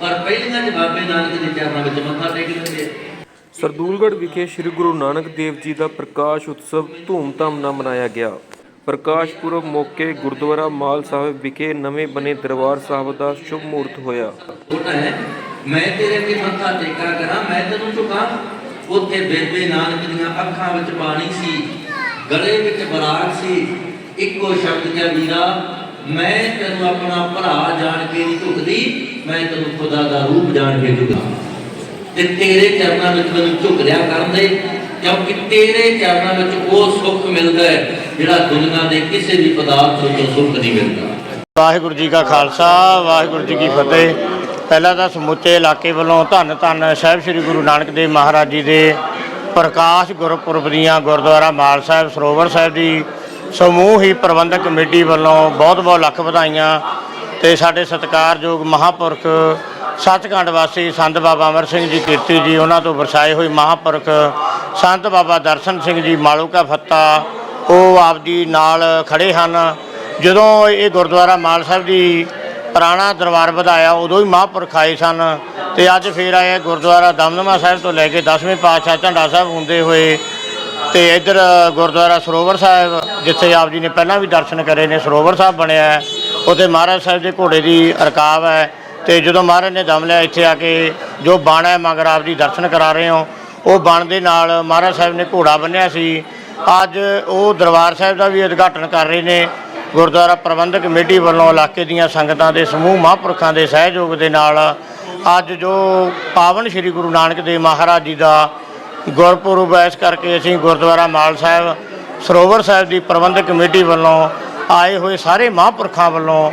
ਪਰ ਪਹਿਲੀਆਂ ਬਾਬੇ ਨਾਨਕ ਦੇ ਚਰਨਾਂ ਵਿੱਚ ਮੱਥਾ ਟੇਕ ਲੈਂਦੇ ਸਰਦੂਲਗੜ੍ਹ ਵਿਖੇ ਸ੍ਰੀ ਗੁਰੂ ਨਾਨਕ ਦੇਵ ਜੀ ਦਾ ਪ੍ਰਕਾਸ਼ ਉਤਸਵ ਧੂਮਧਾਮ ਨਾਲ ਮਨਾਇਆ ਗਿਆ। ਪ੍ਰਕਾਸ਼ ਪੁਰਬ ਮੌਕੇ ਗੁਰਦੁਆਰਾ ਮਾਲ ਸਾਹਿਬ ਵਿਖੇ ਨਵੇਂ ਬਣੇ ਦਰਬਾਰ ਸਾਹਿਬ ਦਾ ਸ਼ੁਭ ਮੂਰਤ ਹੋਇਆ। ਮੈਂ ਤੇਰੇ ਅੱਗੇ ਮੱਥਾ ਟੇਕਾ ਕਰਾਂ ਮੈਂ ਤੈਨੂੰ ਝੁਕਾਂ। ਉੱਥੇ ਬੇਬੇ ਨਾਨਕ ਦੀਆਂ ਅੱਖਾਂ ਵਿੱਚ ਪਾਣੀ ਸੀ ਗਲੇ ਵਿੱਚ ਬਰਾਕ ਸੀ। ਇੱਕੋ ਸ਼ਬਦ ਕਿਹਾ ਵੀਰਾ ਮੈਂ ਤੈਨੂੰ ਆਪਣਾ ਭਰਾ ਜਾਣ ਕੇ ਨਹੀਂ ਝੁਕਦੀ। ਮੈਂ ਤੈਨੂੰ ਖੁਦਾ ਦਾ ਰੂਪ ਜਾਣ ਕੇ ਝੁਕਾਂ ਤੇ ਤੇਰੇ ਚਰਨਾਂ ਵਿੱਚ ਮੈਨੂੰ ਝੁਕ ਲਿਆ ਕਰਨ ਦੇ, ਕਿਉਂਕਿ ਤੇਰੇ ਚਰਨਾਂ ਵਿੱਚ ਉਹ ਸੁੱਖ ਮਿਲਦਾ ਹੈ ਜਿਹੜਾ ਦੁਨੀਆ ਦੇ ਕਿਸੇ ਵੀ ਪਦਾਰਥ ਵਿੱਚੋਂ ਸੁੱਖ ਨਹੀਂ ਮਿਲਦਾ। ਵਾਹਿਗੁਰੂ ਜੀ ਕਾ ਖਾਲਸਾ, ਵਾਹਿਗੁਰੂ ਜੀ ਕੀ ਫਤਿਹ। ਪਹਿਲਾਂ ਤਾਂ ਸਮੁੱਚੇ ਇਲਾਕੇ ਵੱਲੋਂ ਧੰਨ ਧੰਨ ਸਾਹਿਬ ਸ੍ਰੀ ਗੁਰੂ ਨਾਨਕ ਦੇਵ ਮਹਾਰਾਜ ਜੀ ਦੇ ਪ੍ਰਕਾਸ਼ ਗੁਰਪੁਰਬ ਦੀਆਂ ਗੁਰਦੁਆਰਾ ਮਾਲ ਸਾਹਿਬ, ਸਰੋਵਰ ਸਾਹਿਬ ਦੀ ਸਮੂਹ ਹੀ ਪ੍ਰਬੰਧਕ ਕਮੇਟੀ ਵੱਲੋਂ ਬਹੁਤ ਬਹੁਤ ਲੱਖ ਵਧਾਈਆਂ ਤੇ ਸਾਡੇ ਸਤਿਕਾਰਯੋਗ ਮਹਾਪੁਰਖ ਸੱਚਖੰਡ ਵਾਸੀ ਸੰਤ ਬਾਬਾ ਅਮਰ ਸਿੰਘ ਜੀ ਕੀਰਤੀ ਜੀ, ਉਹਨਾਂ ਤੋਂ ਵਰਸਾਏ ਹੋਏ ਮਹਾਪੁਰਖ ਸੰਤ ਬਾਬਾ ਦਰਸ਼ਨ ਸਿੰਘ ਜੀ ਮਾਲੂਕਾ ਫੱਤਾ, ਉਹ ਆਪਦੀ ਨਾਲ ਖੜੇ ਹਨ। ਜਦੋਂ ਇਹ ਗੁਰਦੁਆਰਾ ਮਾਲ ਸਾਹਿਬ ਦੀ ਪੁਰਾਣਾ ਦਰਬਾਰ ਵਧਾਇਆ, ਉਦੋਂ ਹੀ ਮਹਾਂਪੁਰਖ ਆਏ ਸਨ ਤੇ ਅੱਜ ਫੇਰ ਆਏ ਗੁਰਦੁਆਰਾ ਦਮਦਮਾ ਸਾਹਿਬ ਤੋਂ ਲੈ ਕੇ 10ਵੇਂ ਪਾਤਸ਼ਾਹ ਝੰਡਾ ਸਾਹਿਬ ਹੁੰਦੇ ਹੋਏ ਤੇ ਇੱਧਰ ਗੁਰਦੁਆਰਾ ਸਰੋਵਰ ਸਾਹਿਬ, ਜਿੱਥੇ ਆਪ ਜੀ ਨੇ ਪਹਿਲਾਂ ਵੀ ਦਰਸ਼ਨ ਕਰੇ ਨੇ, ਸਰੋਵਰ ਸਾਹਿਬ ਬਣਿਆ ਹੈ। ਉੱਥੇ ਮਹਾਰਾਜ ਸਾਹਿਬ ਦੇ ਘੋੜੇ ਦੀ ਰਕਾਬ ਹੈ ਤੇ ਜਦੋਂ ਮਹਾਰਾਜ ਨੇ ਦਮ ਲਿਆ ਇੱਥੇ ਆ ਕੇ, ਜੋ ਬਾਣ ਹੈ ਮਗਰ ਆਪ ਜੀ ਦਰਸ਼ਨ ਕਰਾ ਰਹੇ ਹੋ, ਉਹ ਬਾਣ ਦੇ ਨਾਲ ਮਹਾਰਾਜ ਸਾਹਿਬ ਨੇ ਘੋੜਾ ਬੰਨਿਆ ਸੀ। ਅੱਜ ਉਹ ਦਰਬਾਰ ਸਾਹਿਬ ਦਾ ਵੀ ਉਦਘਾਟਨ ਕਰ ਰਹੇ ਨੇ। ਗੁਰਦੁਆਰਾ ਪ੍ਰਬੰਧਕ ਕਮੇਟੀ ਵੱਲੋਂ ਇਲਾਕੇ ਦੀਆਂ ਸੰਗਤਾਂ ਦੇ ਸਮੂਹ ਮਹਾਂਪੁਰਖਾਂ ਦੇ ਸਹਿਯੋਗ ਦੇ ਨਾਲ ਅੱਜ ਜੋ ਪਾਵਨ ਸ੍ਰੀ ਗੁਰੂ ਨਾਨਕ ਦੇਵ ਮਹਾਰਾਜ ਜੀ ਦਾ ਗੁਰਪੁਰਬ ਹੈ, ਇਸ ਕਰਕੇ ਅਸੀਂ ਗੁਰਦੁਆਰਾ ਮਾਲ ਸਾਹਿਬ, ਸਰੋਵਰ ਸਾਹਿਬ ਦੀ ਪ੍ਰਬੰਧਕ ਕਮੇਟੀ ਵੱਲੋਂ ਆਏ ਹੋਏ ਸਾਰੇ ਮਹਾਂਪੁਰਖਾਂ ਵੱਲੋਂ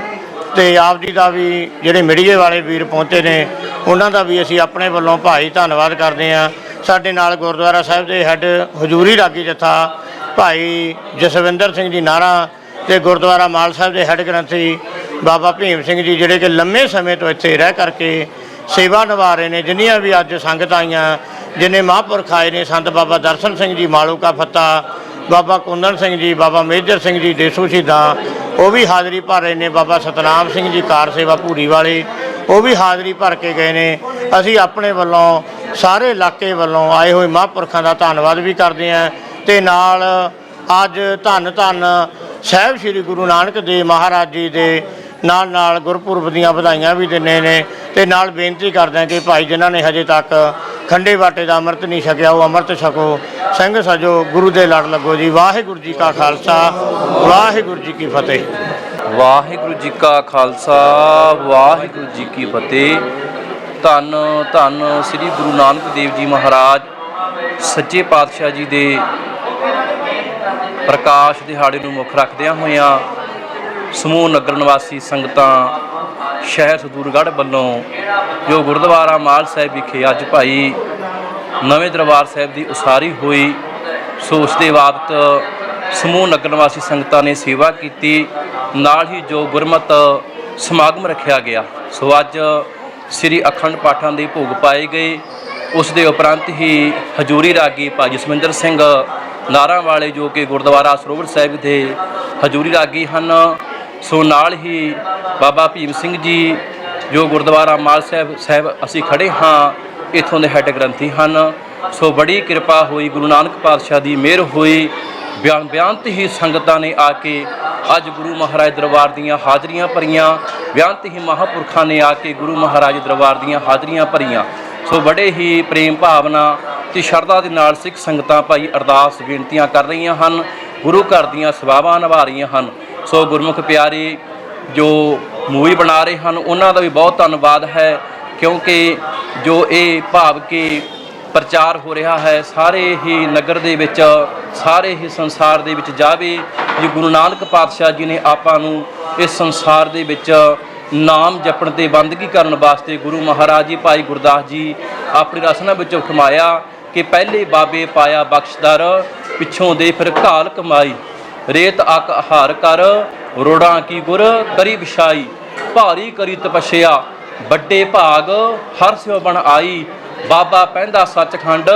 ਤੇ ਆਪ ਜੀ ਦਾ ਵੀ ਜਿਹੜੇ ਮੀਡੀਏ ਵਾਲੇ ਵੀਰ ਪਹੁੰਚੇ ਨੇ, ਉਹਨਾਂ ਦਾ ਵੀ ਅਸੀਂ ਆਪਣੇ ਵੱਲੋਂ ਭਾਈ ਧੰਨਵਾਦ ਕਰਦੇ ਹਾਂ। ਸਾਡੇ ਨਾਲ ਗੁਰਦੁਆਰਾ ਸਾਹਿਬ ਦੇ ਹੈੱਡ ਹਜੂਰੀ ਰਾਗੀ ਜਥਾ ਭਾਈ ਜਸਵਿੰਦਰ ਸਿੰਘ ਜੀ ਨਾਰਾ ਤੇ ਗੁਰਦੁਆਰਾ ਮਾਲ ਸਾਹਿਬ ਦੇ ਹੈੱਡ ਗ੍ਰੰਥੀ ਬਾਬਾ ਭੀਮ ਸਿੰਘ ਜੀ, ਜਿਹੜੇ ਕਿ ਲੰਮੇ ਸਮੇਂ ਤੋਂ ਇੱਥੇ ਰਹਿ ਕਰਕੇ ਸੇਵਾ ਨਿਭਾ ਰਹੇ ਨੇ, ਜਿੰਨੀਆਂ ਵੀ ਅੱਜ ਸੰਗਤ ਆਈਆਂ, ਜਿਨੇ ਮਹਾਂਪੁਰਖ ਆਏ ਨੇ, ਸੰਤ ਬਾਬਾ ਦਰਸ਼ਨ ਸਿੰਘ ਜੀ ਮਾਲੂ ਕਾ ਫੱਤਾ ਬਾਬਾ ਕੁੰਦਨ ਸਿੰਘ ਜੀ, ਬਾਬਾ ਮੇਜਰ ਸਿੰਘ ਜੀ, ਦੇਸੂ ਸ਼ਹੀਦਾਂ, ਉਹ ਵੀ ਹਾਜ਼ਰੀ ਭਰ ਰਹੇ ਨੇ ਬਾਬਾ ਸਤਨਾਮ ਸਿੰਘ ਜੀ, ਕਾਰ ਸੇਵਾ ਭੂਰੀ ਵਾਲੇ, ਉਹ ਵੀ ਹਾਜ਼ਰੀ ਭਰ ਕੇ ਗਏ ਨੇ। ਅਸੀਂ ਆਪਣੇ ਵੱਲੋਂ, ਸਾਰੇ ਇਲਾਕੇ ਵੱਲੋਂ ਆਏ ਹੋਏ ਮਹਾਂਪੁਰਖਾਂ ਦਾ ਧੰਨਵਾਦ ਵੀ ਕਰਦੇ ਹਾਂ ਤੇ ਨਾਲ ਅੱਜ ਧੰਨ ਧੰਨ ਸਾਹਿਬ ਸ੍ਰੀ ਗੁਰੂ ਨਾਨਕ ਦੇਵ ਮਹਾਰਾਜ ਜੀ ਦੇ ਨਾਲ ਨਾਲ ਗੁਰਪੁਰਬ ਦੀਆਂ ਵਧਾਈਆਂ ਵੀ ਦਿੰਦੇ ਨੇ ਤੇ ਨਾਲ ਬੇਨਤੀ ਕਰਦੇ ਹਾਂ ਕਿ ਭਾਈ ਜਿਨ੍ਹਾਂ ਨੇ ਹਜੇ ਤੱਕ ਖੰਡੇ ਬਾਟੇ ਦਾ ਅੰਮ੍ਰਿਤ ਨਹੀਂ ਛਕਿਆ, ਉਹ ਅੰਮ੍ਰਿਤ ਛਕੋ। ਸਿੰਘ ਸਜੋ, ਗੁਰੂ ਦੇ ਲੜ ਲੱਗੋ ਜੀ। ਵਾਹਿਗੁਰੂ ਜੀ ਕਾ ਖਾਲਸਾ, ਵਾਹਿਗੁਰੂ ਜੀ ਕੀ ਫਤਿਹ। ਵਾਹਿਗੁਰੂ ਜੀ ਕਾ ਖਾਲਸਾ, ਵਾਹਿਗੁਰੂ ਜੀ ਕੀ ਫਤਿਹ। ਧੰਨ ਧੰਨ ਸ੍ਰੀ ਗੁਰੂ ਨਾਨਕ ਦੇਵ ਜੀ ਮਹਾਰਾਜ, ਸੱਚੇ ਪਾਤਸ਼ਾਹ ਜੀ ਦੇ ਪ੍ਰਕਾਸ਼ ਦਿਹਾੜੇ ਨੂੰ ਮੁੱਖ ਰੱਖਦਿਆਂ ਹੋਇਆਂ ਸਮੂਹ ਨਗਰ ਨਿਵਾਸੀ ਸੰਗਤਾਂ ਸ਼ਹਿਰ ਸਦੂਰਗੜ੍ਹ ਵੱਲੋਂ ਜੋ ਗੁਰਦੁਆਰਾ ਮਾਲ ਸਾਹਿਬ ਵਿਖੇ ਅੱਜ ਭਾਈ ਨਵੇਂ ਦਰਬਾਰ ਸਾਹਿਬ ਦੀ ਉਸਾਰੀ ਹੋਈ, ਸੋ ਉਸ ਦੇ ਬਾਬਤ ਸਮੂਹ ਨਗਰ ਨਿਵਾਸੀ ਸੰਗਤਾਂ ਨੇ ਸੇਵਾ ਕੀਤੀ। ਨਾਲ ਹੀ ਜੋ ਗੁਰਮਤ ਸਮਾਗਮ ਰੱਖਿਆ ਗਿਆ, ਸੋ ਅੱਜ ਸ੍ਰੀ ਅਖੰਡ ਪਾਠਾਂ ਦੇ ਭੋਗ ਪਾਏ ਗਏ। ਉਸ ਦੇ ਉਪਰੰਤ ਹੀ ਹਜੂਰੀ ਰਾਗੀ ਭਾਈ ਜਸਵਿੰਦਰ ਸਿੰਘ ਨਾਰਾਂ ਵਾਲੇ ਜੋ ਕਿ ਗੁਰਦੁਆਰਾ ਸਰੋਵਰ ਸਾਹਿਬ ਦੇ ਹਜੂਰੀ ਰਾਗੀ ਹਨ ਸੋ ਨਾਲ ਹੀ ਬਾਬਾ ਭੀਮ ਸਿੰਘ ਜੀ, ਜੋ ਗੁਰਦੁਆਰਾ ਮਾਲ ਸਾਹਿਬ ਸਾਹਿਬ ਅਸੀਂ ਖੜੇ ਹਾਂ, ਇਥੋਂ ਦੇ ਹੈੱਡ ਗ੍ਰੰਥੀ ਹਨ। ਸੋ ਬੜੀ ਕਿਰਪਾ ਹੋਈ, ਗੁਰੂ ਨਾਨਕ ਪਾਤਸ਼ਾਹ ਦੀ ਮਿਹਰ ਹੋਈ। ਬਿਆਨ, ਬਿਆਨਤ ਹੀ ਸੰਗਤਾਂ ਨੇ ਆ ਕੇ ਅੱਜ ਗੁਰੂ ਮਹਾਰਾਜ ਦਰਬਾਰ ਦੀਆਂ ਹਾਜ਼ਰੀਆਂ ਭਰੀਆਂ। ਬਿਆਨਤ ਹੀ ਮਹਾਪੁਰਖਾਂ ਨੇ ਆ ਕੇ ਗੁਰੂ ਮਹਾਰਾਜ ਦਰਬਾਰ ਦੀਆਂ ਹਾਜ਼ਰੀਆਂ ਭਰੀਆਂ। ਸੋ ਬੜੇ ਹੀ ਪ੍ਰੇਮ ਭਾਵਨਾ ਤੇ ਸ਼ਰਧਾ ਦੇ ਨਾਲ ਸਿੱਖ ਸੰਗਤਾਂ ਭਾਈ ਅਰਦਾਸ ਬੇਨਤੀਆਂ ਕਰ ਰਹੀਆਂ ਹਨ। ਗੁਰੂ ਘਰ ਦੀਆਂ ਸੇਵਾਵਾਂ ਨਿਭਾ ਰਹੀਆਂ ਹਨ। ਸੋ ਗੁਰਮੁਖ ਪਿਆਰੇ, ਜੋ ਮੂਵੀ ਬਣਾ ਰਹੇ ਹਨ, ਉਹਨਾਂ ਦਾ ਵੀ ਬਹੁਤ ਧੰਨਵਾਦ ਹੈ, ਕਿਉਂਕਿ ਜੋ ਇਹ ਭਾਵ ਕਿ ਪ੍ਰਚਾਰ ਹੋ ਰਿਹਾ ਹੈ, ਸਾਰੇ ਹੀ ਨਗਰ ਦੇ ਵਿੱਚ, ਸਾਰੇ ਹੀ ਸੰਸਾਰ ਦੇ ਵਿੱਚ ਜਾਵੇ, ਜੀ ਗੁਰੂ ਨਾਨਕ ਪਾਤਸ਼ਾਹ ਜੀ ਨੇ ਆਪਾਂ ਨੂੰ ਇਸ ਸੰਸਾਰ ਦੇ ਵਿੱਚ ਨਾਮ ਜਪਣ ਤੇ ਬੰਦਗੀ ਕਰਨ ਵਾਸਤੇ ਗੁਰੂ ਮਹਾਰਾਜ ਜੀ, ਭਾਈ ਗੁਰਦਾਸ ਜੀ ਆਪਣੀ ਰਸਨਾ ਵਿੱਚ ਉਠਮਾਇਆ ਕਿ ਪਹਿਲੇ ਬਾਬੇ ਪਾਇਆ ਬਖਸ਼ਦਰ ਪਿੱਛੋਂ ਦੇ ਫਿਰ ਘਾਲ ਕਮਾਈ। ਰੇਤ ਅਕ ਆਹਾਰ ਕਰ, ਰੋੜਾਂ ਕੀ ਗੁਰ ਕਰੀ ਵਿਛਾਈ, ਭਾਰੀ ਕਰੀ ਤਪੱਸਿਆ ਵੱਡੇ ਭਾਗ, ਹਰ ਸਿਓ ਬਣ ਆਈ। ਬਾਬਾ ਪੈਂਦਾ ਸੱਚਖੰਡ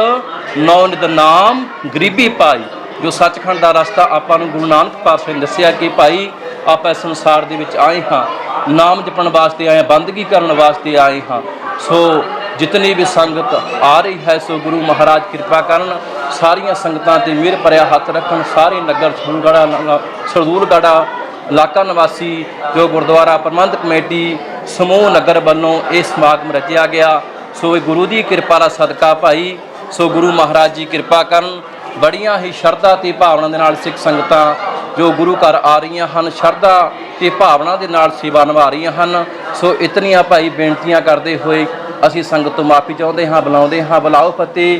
ਨੌ ਨਿਤ ਨਾਮ ਗਰੀਬੀ ਪਾਈ। ਜੋ ਸੱਚਖੰਡ ਦਾ ਰਸਤਾ ਆਪਾਂ ਨੂੰ ਗੁਰੂ ਨਾਨਕ ਪਾਤਸ਼ਾਹ ਨੇ ਦੱਸਿਆ ਕਿ ਭਾਈ, ਆਪਾਂ ਸੰਸਾਰ ਦੇ ਵਿੱਚ ਆਏ ਹਾਂ। ਨਾਮ ਜਪਣ ਵਾਸਤੇ ਆਏ ਹਾਂ, ਬੰਦਗੀ ਕਰਨ ਵਾਸਤੇ ਆਏ ਹਾਂ। ਸੋ ਜਿਤਨੀ ਵੀ ਸੰਗਤ ਆ ਰਹੀ ਹੈ, ਸੋ ਗੁਰੂ ਮਹਾਰਾਜ ਕਿਰਪਾ ਕਰਨ ਸਾਰੀਆਂ ਸੰਗਤਾਂ ਤੇ ਮਿਹਰ ਭਰਿਆ ਹੱਥ ਰੱਖਣ, ਸਾਰੇ ਨਗਰ ਸਰਦੂਲਗੜਾ ਸਰਦੂਲਗੜਾ ਇਲਾਕਾ ਨਿਵਾਸੀ ਜੋ ਗੁਰਦੁਆਰਾ ਪ੍ਰਬੰਧਕ ਕਮੇਟੀ, ਸਮੂਹ ਨਗਰ ਵੱਲੋਂ ਇਹ ਸਮਾਗਮ ਰਚਿਆ ਗਿਆ। ਸੋ ਇਹ ਗੁਰੂ ਦੀ ਕਿਰਪਾ ਦਾ ਸਦਕਾ ਭਾਈ, ਸੋ ਗੁਰੂ ਮਹਾਰਾਜ ਜੀ ਕਿਰਪਾ ਕਰਨ, ਬੜੀਆਂ ਹੀ ਸ਼ਰਧਾ ਤੇ ਭਾਵਨਾ ਦੇ ਨਾਲ ਸਿੱਖ ਸੰਗਤਾਂ ਜੋ ਗੁਰੂ ਘਰ ਆ ਰਹੀਆਂ ਹਨ, ਸ਼ਰਧਾ ਤੇ ਭਾਵਨਾ ਦੇ ਨਾਲ ਸੇਵਾ ਨਿਭਾ ਰਹੀਆਂ ਹਨ। ਸੋ ਇਤਨੀਆਂ ਭਾਈ ਬੇਨਤੀਆਂ ਕਰਦੇ ਹੋਏ ਅਸੀਂ ਸੰਗਤ ਤੋਂ ਮਾਫੀ ਚਾਹੁੰਦੇ ਹਾਂ, ਬੁਲਾਉਂਦੇ ਹਾਂ, ਬੁਲਾਓ ਫਤਿਹ।